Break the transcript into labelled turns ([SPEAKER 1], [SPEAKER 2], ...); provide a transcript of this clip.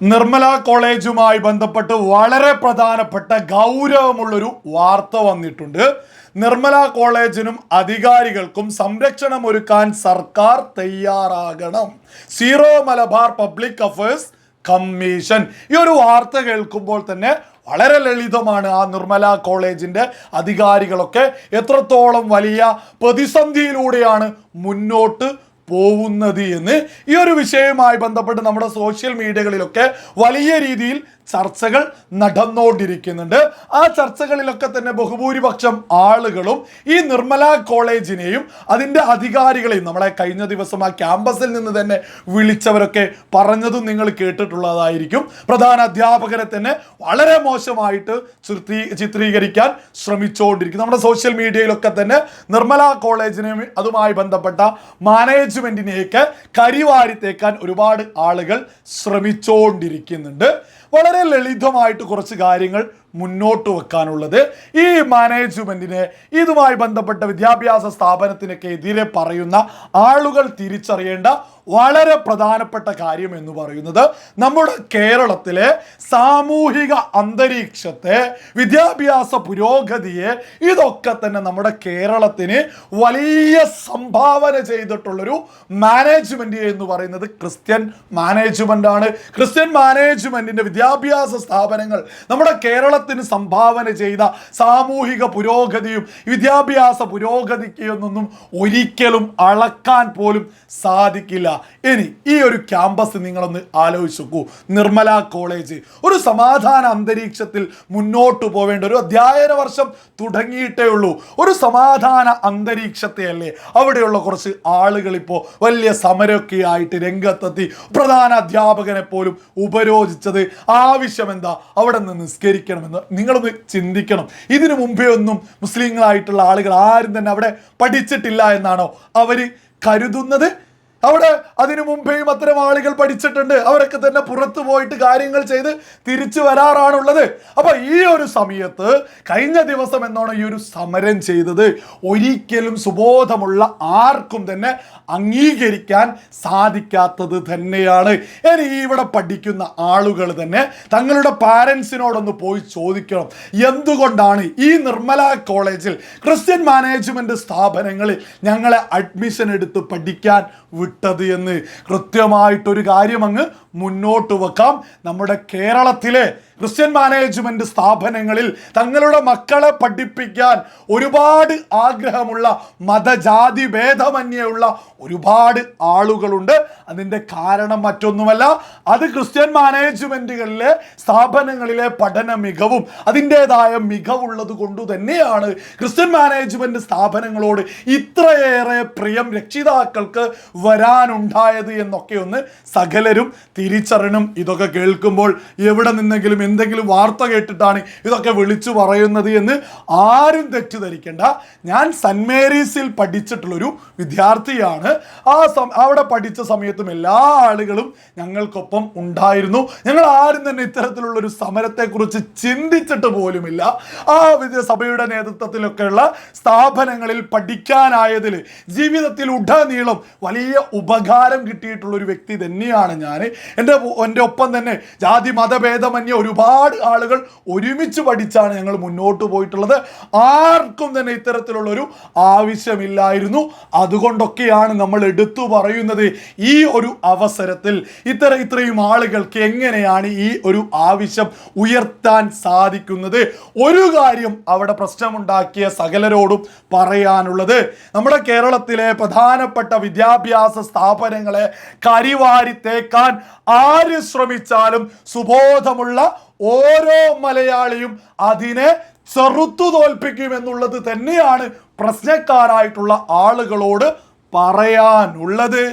[SPEAKER 1] നിർമ്മല കോളേജുമായി ബന്ധപ്പെട്ട് വളരെ പ്രധാനപ്പെട്ട ഗൗരവമുള്ളൊരു വാർത്ത വന്നിട്ടുണ്ട്. നിർമ്മല കോളേജിനും അധികാരികൾക്കും സംരക്ഷണം ഒരുക്കാൻ സർക്കാർ തയ്യാറാകണം. Syro Malabar public affairs commission. ഈ ഒരു വാർത്ത കേൾക്കുമ്പോൾ തന്നെ വളരെ ലളിതമാണ് ആ നിർമ്മല കോളേജിന്റെ അധികാരികളൊക്കെ എത്രത്തോളം വലിയ പ്രതിസന്ധിയിലൂടെയാണ് മുന്നോട്ട് പോകുന്നത് എന്ന് ഈ ഒരു വിഷയവുമായി ബന്ധപ്പെട്ട് നമ്മുടെ സോഷ്യൽ മീഡിയകളിലൊക്കെ വലിയ രീതിയിൽ ചർച്ചകൾ നടന്നുകൊണ്ടിരിക്കുന്നുണ്ട് ആ ചർച്ചകളിലൊക്കെ തന്നെ ബഹുഭൂരിപക്ഷം ആളുകളും ഈ നിർമ്മല കോളേജിനെയും അതിന്റെ അധികാരികളെയും നമ്മളെ കഴിഞ്ഞ ദിവസം ആ ക്യാമ്പസിൽ നിന്ന് തന്നെ വിളിച്ചവരൊക്കെ പറഞ്ഞതും നിങ്ങൾ കേട്ടിട്ടുള്ളതായിരിക്കും. പ്രധാന അധ്യാപകരെ തന്നെ വളരെ മോശമായിട്ട് ചിത്രീ ചിത്രീകരിക്കാൻ ശ്രമിച്ചുകൊണ്ടിരിക്കും നമ്മുടെ സോഷ്യൽ മീഡിയയിലൊക്കെ തന്നെ നിർമ്മല കോളേജിനെയും അതുമായി ബന്ധപ്പെട്ട മാനേജ്മെന്റിനെയൊക്കെ കരിവാരിത്തേക്കാൻ ഒരുപാട് ആളുകൾ ശ്രമിച്ചുകൊണ്ടിരിക്കുന്നുണ്ട് വളരെ ലളിതമായിട്ട് കുറച്ച് കാര്യങ്ങൾ മുന്നോട്ട് വെക്കാനുള്ളത്. ഈ മാനേജ്മെന്റിനെ ഇതുമായി ബന്ധപ്പെട്ട വിദ്യാഭ്യാസ സ്ഥാപനത്തിനൊക്കെ എതിരെ പറയുന്ന ആളുകൾ തിരിച്ചറിയേണ്ട വളരെ പ്രധാനപ്പെട്ട കാര്യം എന്ന് പറയുന്നത് നമ്മുടെ കേരളത്തിലെ സാമൂഹിക അന്തരീക്ഷത്തെ വിദ്യാഭ്യാസ പുരോഗതിയെ ഇതൊക്കെ തന്നെ നമ്മുടെ കേരളത്തിന് വലിയ സംഭാവന ചെയ്തിട്ടുള്ളൊരു മാനേജ്മെന്റ് എന്ന് പറയുന്നത് ക്രിസ്ത്യൻ മാനേജ്മെന്റ് ആണ് ക്രിസ്ത്യൻ മാനേജ്മെന്റിന്റെ വിദ്യാഭ്യാസ സ്ഥാപനങ്ങൾ നമ്മുടെ കേരളത്തിന് സംഭാവന ചെയ്ത സാമൂഹിക പുരോഗതിയും വിദ്യാഭ്യാസ പുരോഗതിക്കൊന്നും ഒരിക്കലും അളക്കാൻ പോലും സാധിക്കില്ല. ഇനി ഈ ഒരു ക്യാമ്പസ് നിങ്ങളൊന്ന് ആലോചിച്ച് നോക്കൂ. നിർമ്മല കോളേജ് ഒരു സമാധാന അന്തരീക്ഷത്തിൽ മുന്നോട്ട് പോവേണ്ട ഒരു അധ്യയന വർഷം തുടങ്ങിയിട്ടേ ഉള്ളൂ. ഒരു സമാധാന അന്തരീക്ഷത്തെ അല്ലേ അവിടെയുള്ള കുറച്ച് ആളുകൾ ഇപ്പോൾ വലിയ സമരമൊക്കെ ആയിട്ട് രംഗത്തെത്തി പ്രധാന അധ്യാപകനെ പോലും ഉപരോധിച്ചത്. ആവശ്യം എന്താ അവിടെ നിന്ന് നിസ്കരിക്കണമെന്ന് നിങ്ങളൊന്ന് ചിന്തിക്കണം. ഇതിനു മുമ്പേ ഒന്നും മുസ്ലിങ്ങളായിട്ടുള്ള ആളുകൾ ആരും തന്നെ അവിടെ പഠിച്ചിട്ടില്ല എന്നാണോ അവർ കരുതുന്നത്? അവിടെ അതിനു മുമ്പേയും അത്തരം ആളുകൾ പഠിച്ചിട്ടുണ്ട്. അവരൊക്കെ തന്നെ പുറത്തു പോയിട്ട് കാര്യങ്ങൾ ചെയ്ത് തിരിച്ചു വരാറാണുള്ളത്. അപ്പൊ ഈ ഒരു സമയത്ത് കഴിഞ്ഞ ദിവസം എന്നാണ് ഈ ഒരു സമരം ചെയ്തത്? ഒരിക്കലും സുബോധമുള്ള ആർക്കും തന്നെ അംഗീകരിക്കാൻ സാധിക്കാത്തത് തന്നെയാണ്. ഇനി ഇവിടെ പഠിക്കുന്ന ആളുകൾ തന്നെ തങ്ങളുടെ പാരൻസിനോടൊന്ന് പോയി ചോദിക്കണം. എന്തുകൊണ്ടാണ് ഈ നിർമ്മല കോളേജിൽ ക്രിസ്ത്യൻ മാനേജ്മെന്റ് സ്ഥാപനങ്ങളിൽ ഞങ്ങളെ അഡ്മിഷൻ എടുത്ത് പഠിക്കാൻ വിട്ടത് എന്ന് കൃത്യമായിട്ടൊരു കാര്യം അങ്ങ് മുന്നോട്ട് വെക്കാം. നമ്മുടെ കേരളത്തിലെ ക്രിസ്ത്യൻ മാനേജ്മെന്റ് സ്ഥാപനങ്ങളിൽ തങ്ങളുടെ മക്കളെ പഠിപ്പിക്കാൻ ഒരുപാട് ആഗ്രഹമുള്ള മതജാതി ഭേദമന്യുള്ള ഒരുപാട് ആളുകളുണ്ട്. അതിന്റെ കാരണം മറ്റൊന്നുമല്ല അത് ക്രിസ്ത്യൻ മാനേജ്മെന്റുകളിലെ സ്ഥാപനങ്ങളിലെ പഠന മികവും അതിന്റേതായ മികവുള്ളത് കൊണ്ട് തന്നെയാണ് ക്രിസ്ത്യൻ മാനേജ്മെന്റ് സ്ഥാപനങ്ങളോട് ഇത്രയേറെ പ്രിയം രക്ഷിതാക്കൾക്ക് വരാനുണ്ടായത് എന്നൊക്കെ ഒന്ന് സകലരും തിരിച്ചറിയണം. ഇതൊക്കെ കേൾക്കുമ്പോൾ എവിടെ നിന്നെങ്കിലും എന്തെങ്കിലും വാർത്ത കേട്ടിട്ടാണ് ഇതൊക്കെ വിളിച്ചു പറയുന്നത് എന്ന് ആരും തെറ്റിദ്ധരിക്കേണ്ട. ഞാൻ സെന്റ് മേരീസിൽ പഠിച്ചിട്ടുള്ളൊരു വിദ്യാർത്ഥിയാണ്. ആ അവിടെ പഠിച്ച സമയത്തും എല്ലാ ആളുകളും ഞങ്ങൾക്കൊപ്പം ഉണ്ടായിരുന്നു. ഞങ്ങൾ ആരും തന്നെ ഇത്തരത്തിലുള്ള ഒരു സമരത്തെക്കുറിച്ച് ചിന്തിച്ചിട്ട് പോലുമില്ല. ആ സഭയുടെ നേതൃത്വത്തിലൊക്കെയുള്ള സ്ഥാപനങ്ങളിൽ പഠിക്കാനായതിൽ ജീവിതത്തിൽ ഉടനീളം വലിയ ഉപകാരം കിട്ടിയിട്ടുള്ള ഒരു വ്യക്തി തന്നെയാണ് ഞാൻ എന്റെ എന്റെ ഒപ്പം തന്നെ ജാതി മതഭേദമന്യേ ഒരുപാട് ആളുകൾ ഒരുമിച്ച് പഠിച്ചാണ് ഞങ്ങൾ മുന്നോട്ട് പോയിട്ടുള്ളത്. ആർക്കും തന്നെ ഇത്തരത്തിലുള്ളൊരു ആവശ്യമില്ലായിരുന്നു. അതുകൊണ്ടൊക്കെയാണ് നമ്മൾ എടുത്തു പറയുന്നത് ഈ ഒരു അവസരത്തിൽ ഇത്ര ഇത്രയും ആളുകൾക്ക് എങ്ങനെയാണ് ഈ ഒരു ആവശ്യം ഉയർത്താൻ സാധിക്കുന്നത്? ഒരു കാര്യം അവിടെ പ്രശ്നമുണ്ടാക്കിയ സകലരോടും പറയാനുള്ളത് നമ്മുടെ കേരളത്തിലെ പ്രധാനപ്പെട്ട വിദ്യാഭ്യാസ സ്ഥാപനങ്ങളെ കരിവാരി തേക്കാൻ ആര് ശ്രമിച്ചാലും സുബോധമുള്ള ഓരോ മലയാളിയും അതിനെ ചെറുത്തു തോൽപ്പിക്കും എന്നുള്ളത് തന്നെയാണ് പ്രശ്നക്കാരായിട്ടുള്ള ആളുകളോട് പറയാനുള്ളത്.